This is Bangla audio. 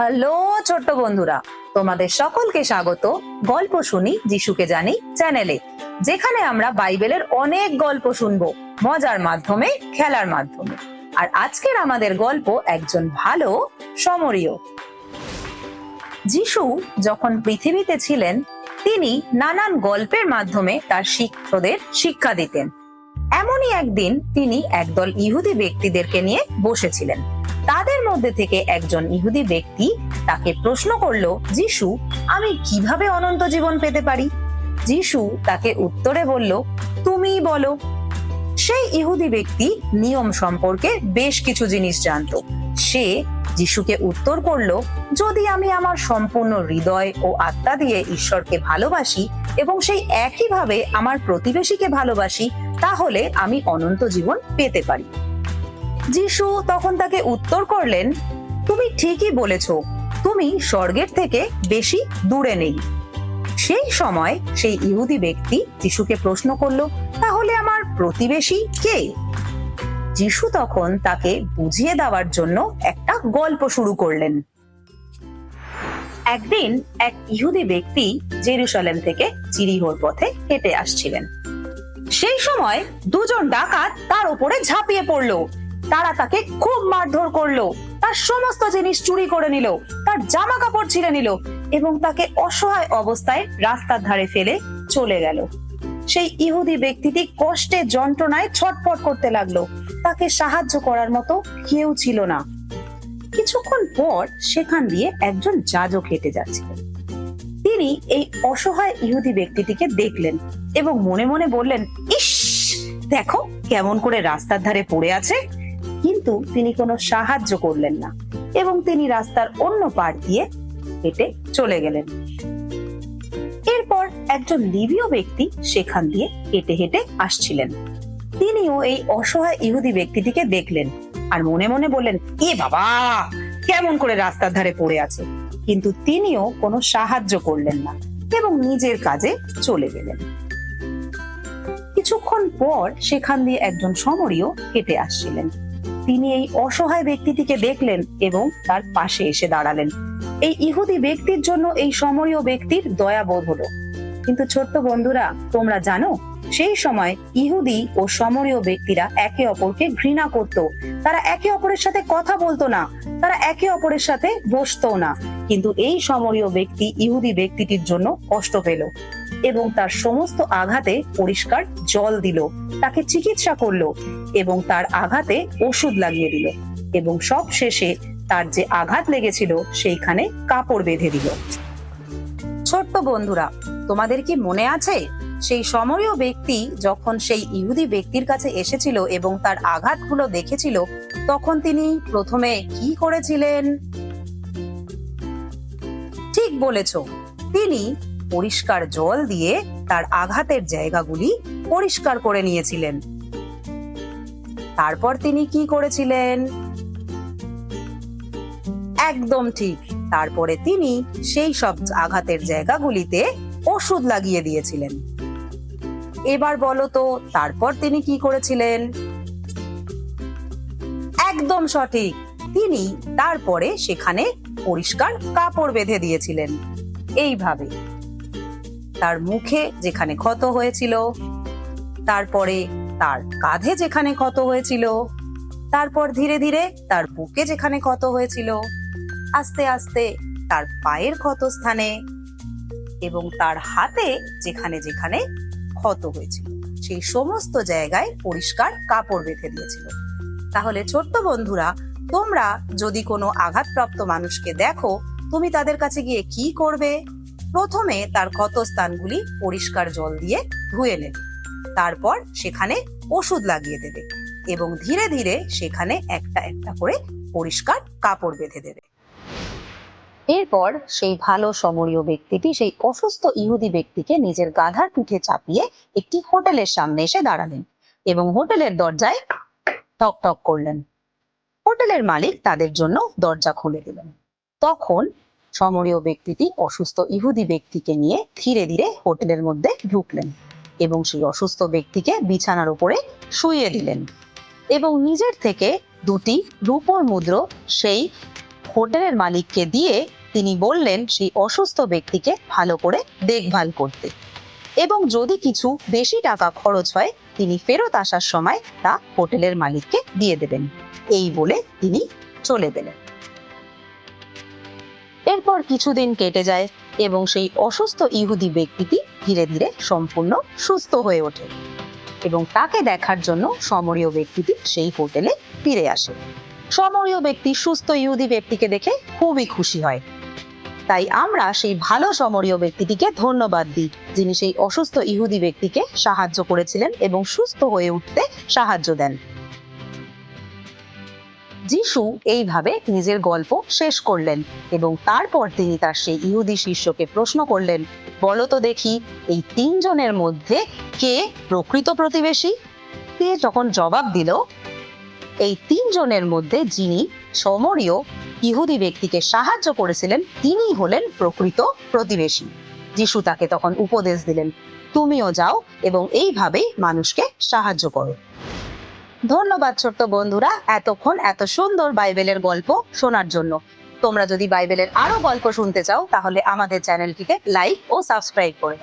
হ্যালো ছোট্ট বন্ধুরা, তোমাদের সকলকে স্বাগত। গল্প শুনি যিশুকে জানি চ্যানেলে, যেখানে আমরা বাইবেলের অনেক গল্প শুনব, মজার মাধ্যমে, খেলার মাধ্যমে। আর আজকের আমাদের গল্প একজন ভালো সমরীয়। যিশু যখন পৃথিবীতে ছিলেন, তিনি নানান গল্পের মাধ্যমে তার শিক্ষকদের শিক্ষা দিতেন। এমনই একদিন তিনি একদল ইহুদি ব্যক্তিদেরকে নিয়ে বসেছিলেন। তাদের মধ্যে থেকে একজন ইহুদি ব্যক্তি তাকে প্রশ্ন করল, যিশু, আমি কীভাবে অনন্ত জীবন পেতে পারি? যিশু তাকে উত্তরে বলল, তুমিই বলো। সেই ইহুদি ব্যক্তি নিয়ম সম্পর্কে বেশ কিছু জিনিস জানতো। সে যিশুকে উত্তর করল, যদি আমি আমার সম্পূর্ণ হৃদয় ও আত্মা দিয়ে ঈশ্বরকে ভালোবাসি এবং সেই একইভাবে আমার প্রতিবেশীকে ভালোবাসি, তাহলে আমি অনন্ত জীবন পেতে পারি। যিশু তখন তাকে উত্তর করলেন, তুমি ঠিকই বলেছ, তুমি স্বর্গের থেকে বেশি দূরে নেই। সেই সময় সেই ইহুদি ব্যক্তি যিশুকে প্রশ্ন করল, তাহলে আমার প্রতিবেশী কে? যিশু তখন তাকে বুঝিয়ে দেওয়ার জন্য একটা গল্প শুরু করলেন। একদিন এক ইহুদি ব্যক্তি জেরুসালেম থেকে চিরিহোর পথে হেঁটে আসছিলেন। সেই সময় দুজন ডাকাত তার উপরে ঝাঁপিয়ে পড়ল। তারা তাকে খুব মারধর করল। তার সমস্ত জিনিস চুরি করে নিল, তার জামা কাপড় ছিঁড়ে নিল এবং তাকে অসহায় অবস্থায় রাস্তার ধারে ফেলে চলে গেল। সেই ইহুদি ব্যক্তিটি কষ্টে যন্ত্রণায় ছটফট করতে লাগল। তাকে সাহায্য করার মতো কেউ ছিল না। কিছুক্ষণ পর সেখান দিয়ে একজন যাজক হেঁটে যাচ্ছিলেন তিনি এই অসহায় ইহুদি ব্যক্তিটিকে দেখলেন এবং মনে মনে বললেন, ইস, দেখো কেমন করে রাস্তার ধারে পড়ে আছে। কিন্তু তিনি কোনো সাহায্য করলেন না এবং তিনি রাস্তার অন্য পার দিয়ে হেঁটে চলে গেলেন। এরপর একজন লিবীয় ব্যক্তি সেখান দিয়ে হেঁটে হেঁটে আসছিলেন। তিনিও এই অসহায় ইহুদি ব্যক্তিটিকে দেখলেন আর মনে মনে বললেন, এ বাবা, কেমন করে রাস্তার ধারে পড়ে আছে? কিন্তু তিনিও কোনো সাহায্য করলেন না এবং নিজের কাজে চলে গেলেন। কিছুক্ষণ পর সেখান দিয়ে একজন সমরীয় হেঁটে আসছিলেন। তিনি এই অসহায় ব্যক্তিটিকে দেখলেন এবং তার পাশে এসে দাঁড়ালেন। এই ইহুদি ব্যক্তির জন্য এই সমরীয় ব্যক্তির দয়াবোধ হলো। কিন্তু ছোট্ট বন্ধুরা, তোমরা জানো, সেই সময় ইহুদি ও সমরীয় ব্যক্তিরা একে অপরকে ঘৃণা করত। তারা একে অপরের সাথে কথা বলতো না, তারা একে অপরের সাথে বসতো না। কিন্তু এই সমরীয় ব্যক্তি ইহুদি ব্যক্তিটির জন্য কষ্ট পেল। এবং তার সমস্ত আঘাতে পরিষ্কার জল দিল। তাকে চিকিৎসা করল এবং তার আঘাতে ওষুধ লাগিয়ে দিল এবং সব শেষে তার যে আঘাত লেগেছিল সেইখানে কাপড় বেঁধে দিল। ছোট্ট বন্ধুরা, তোমাদের কি মনে আছে? সেই সমরীয় ব্যক্তি যখন সেই ইহুদি ব্যক্তির কাছে এসেছিল এবং তার আঘাতগুলো দেখেছিল, তখন তিনি প্রথমে কি করেছিলেন? ঠিক বলেছ, তিনি পরিষ্কার জল দিয়ে তার আঘাতের জায়গাগুলি পরিষ্কার করে নিয়েছিলেন। তারপর তিনি কি করেছিলেন? একদম ঠিক। তারপরে তিনি সেই সব আঘাতের জায়গাগুলিতে ওষুধ লাগিয়ে দিয়েছিলেন। এবার বলো তো, তারপর তিনি কি করেছিলেন? একদম সঠিক। তিনি তারপরে সেখানে পরিষ্কার কাপড় বেঁধে দিয়েছিলেন। এইভাবে তার মুখে যেখানে ক্ষত হয়েছিল, তারপরে তার কাঁধে যেখানে ক্ষত হয়েছিল, তারপর ধীরে ধীরে তার বুকে যেখানে ক্ষত হয়েছিল, আস্তে আস্তে তার পায়ের ক্ষত স্থানে এবং তার হাতে যেখানে যেখানে ক্ষত হয়েছিল। সেই সমস্ত জায়গায় পরিষ্কার কাপড় বেঁধে দিয়েছিল। তাহলে ছোট্ট বন্ধুরা, তোমরা যদি কোনো আঘাতপ্রাপ্ত মানুষকে দেখো, তুমি তাদের কাছে গিয়ে কি করবে? প্রথমে তার ক্ষত স্থানগুলি পরিষ্কার জল দিয়ে ধুয়ে নেবে। তারপর সেখানে ওষুধ লাগিয়ে দেবে এবং ধীরে ধীরে সেখানে একটা একটা করে পরিষ্কার কাপড় বেঁধে দেবে। এরপর সেই ভালো সমরীয় ব্যক্তিটি সেই অসুস্থ ইহুদি ব্যক্তিকে নিজের গাধার পিঠে চাপিয়ে একটি হোটেলের সামনে এসে দাঁড়ালেন এবং হোটেলের দরজায় টক টক করলেন। হোটেলের মালিক তাদের জন্য দরজা খুলে দিলেন। তখন সমরীয় ব্যক্তিটি অসুস্থ ইহুদি ব্যক্তিকে নিয়ে ধীরে ধীরে হোটেলের মধ্যে ঢুকলেন এবং সেই অসুস্থ ব্যক্তিকে বিছানার উপরে শুইয়ে দিলেন এবং নিজের থেকে দুটি রূপোর মুদ্র সেই হোটেলের মালিককে দিয়ে তিনি বললেন, সেই অসুস্থ ব্যক্তিকে ভালো করে দেখভাল করতে। এবং যদি কিছু বেশি টাকা খরচ হয়, তিনি ফেরত আসার সময় তা হোটেলের মালিককে দিয়ে দেবেন। এই বলে তিনি চলে গেলেন। এরপর কিছুদিন কেটে যায় এবং সেই অসুস্থ ইহুদি ব্যক্তিটি ধীরে ধীরে সম্পূর্ণ সুস্থ হয়ে ওঠে এবং তাকে দেখার জন্য সমরীয় ব্যক্তিটি সেই হোটেলে ফিরে আসে। সমরীয় ব্যক্তি সুস্থ ইহুদি ব্যক্তিকে দেখে খুবই খুশি হয়। তাই আমরা সেই ভালো সমরীয় ব্যক্তিটিকে ধন্যবাদ দিই, যিনি সেই অসুস্থ ইহুদি ব্যক্তিকে সাহায্য করেছিলেন এবং সুস্থ হয়ে উঠতে সাহায্য দেন। যিশু এইভাবে নিজের গল্প শেষ করলেন এবং তারপর তিনি তার সেই ইহুদি শিষ্যকে প্রশ্ন করলেন, বলো তো দেখি, এই তিনজনের মধ্যে কে প্রকৃত প্রতিবেশী? সে যখন জবাব দিল, এই তিনজনের মধ্যে যিনি সমরীয় ইহুদি ব্যক্তিকে সাহায্য করেছিলেন, তিনি হলেন প্রকৃত প্রতিবেশী। যিশু তাকে তখন উপদেশ দিলেন, তুমিও যাও এবং এইভাবেই মানুষকে সাহায্য করো। ধন্যবাদ ছোট্ট বন্ধুরা এতক্ষণ এত সুন্দর বাইবেলের গল্প শোনার জন্য। তোমরা যদি বাইবেলের আরও গল্প শুনতে চাও, তাহলে আমাদের চ্যানেলটিকে লাইক ও সাবস্ক্রাইব করে